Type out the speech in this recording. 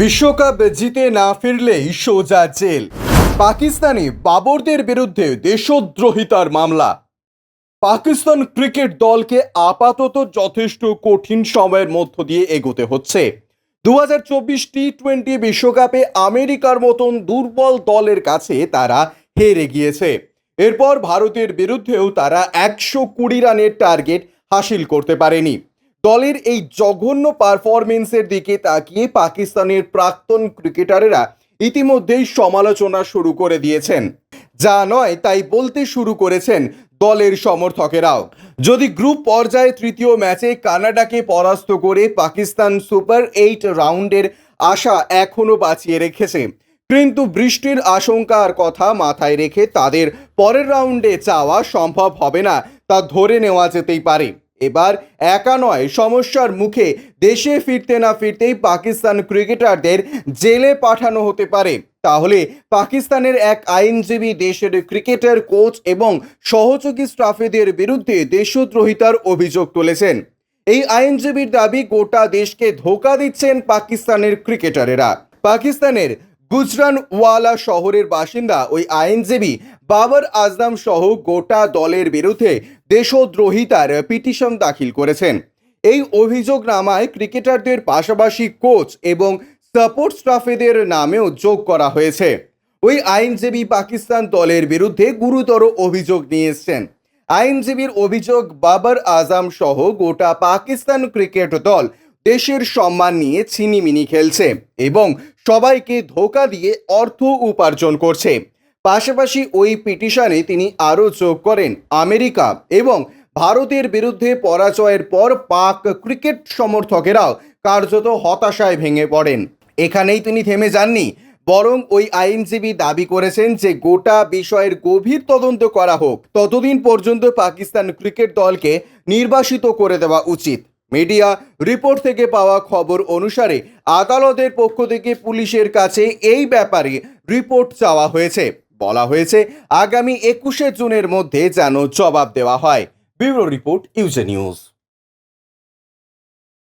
বিশ্বকাপ জিতে না ফিরলেই সোজা জেল। পাকিস্তানি বাবরদের বিরুদ্ধে দেশদ্রোহিতার মামলা। পাকিস্তান ক্রিকেট দলকে আপাতত যথেষ্ট কঠিন সময়ের মধ্য দিয়ে এগোতে হচ্ছে। দু হাজার চব্বিশ টি টোয়েন্টি বিশ্বকাপে আমেরিকার মতন দুর্বল দলের কাছে তারা হেরে গিয়েছে। এরপর ভারতের বিরুদ্ধেও তারা একশো কুড়ি রানের টার্গেট হাসিল করতে পারেনি। দলের এই জঘন্য পারফরমেন্সের দিকে তাকিয়ে পাকিস্তানের প্রাক্তন ক্রিকেটারেরা ইতিমধ্যেই সমালোচনা শুরু করে দিয়েছেন। যা নয়, তাই বলতে শুরু করেছেন দলের সমর্থকেরাও। যদি গ্রুপ পর্যায়ে তৃতীয় ম্যাচে কানাডাকে পরাস্ত করে পাকিস্তান সুপার এইট রাউন্ডের আশা এখনও বাঁচিয়ে রেখেছে, কিন্তু বৃষ্টির আশঙ্কার কথা মাথায় রেখে তাদের পরের রাউন্ডে যাওয়া সম্ভব হবে না, তা ধরে নেওয়া যেতেই পারে। এবার একা নয়, সমস্যার মুখে দেশে ফিরতে না ফিরতেই পাকিস্তান ক্রিকেটারদের জেলে পাঠানো হতে পারে। তাহলে পাকিস্তানের এক আইনজীবী দেশের ক্রিকেটার কোচ এবং সহযোগী স্টাফেদের বিরুদ্ধে দেশদ্রোহিতার অভিযোগ তুলেছেন। এই আইনজীবীর দাবি গোটা দেশকে ধোকা দিচ্ছেন পাকিস্তানের ক্রিকেটারেরা। পাকিস্তানের গুজরানওয়ালা শহরের বাসিন্দা ওই আইনজীবী বাবর আজম সহ গোটা দলের বিরুদ্ধে দেশদ্রোহিতার পিটিশন দাখিল করেছেন। এই অভিযোগ নামায় ক্রিকেটারদের পাশাপাশি কোচ এবং সাপোর্ট স্টাফেদের নামেও যোগ করা হয়েছে। ওই আইনজীবী পাকিস্তান দলের বিরুদ্ধে গুরুতর অভিযোগ নিয়ে এসছেন আইনজীবীর অভিযোগ বাবর আজম সহ গোটা পাকিস্তান ক্রিকেট দল দেশের সম্মান নিয়ে ছিনিমিনি খেলছে এবং সবাইকে ধোকা দিয়ে অর্থ উপার্জন করছে। পাশাপাশি ওই পিটিশনে তিনি আরও যোগ করেন আমেরিকা এবং ভারতের বিরুদ্ধে পরাজয়ের পর পাক ক্রিকেট সমর্থকেরাও কার্যত হতাশায় ভেঙে পড়েন। এখানেই তিনি থেমে যাননি, বরং ওই আইনজীবী দাবি করেছেন যে গোটা বিষয়ের গভীর তদন্ত করা হোক। ততদিন পর্যন্ত পাকিস্তান ক্রিকেট দলকে নির্বাসিত করে দেওয়া উচিত। মিডিয়া রিপোর্ট থেকে পাওয়া খবর অনুসারে আদালতের পক্ষ থেকে পুলিশের কাছে এই ব্যাপারে রিপোর্ট চাওয়া হয়েছে। বলা হয়েছে, আগামী একুশে জুনের মধ্যে যেন জবাব দেওয়া হয়। ব্যুরো রিপোর্ট, ইউজে নিউজ।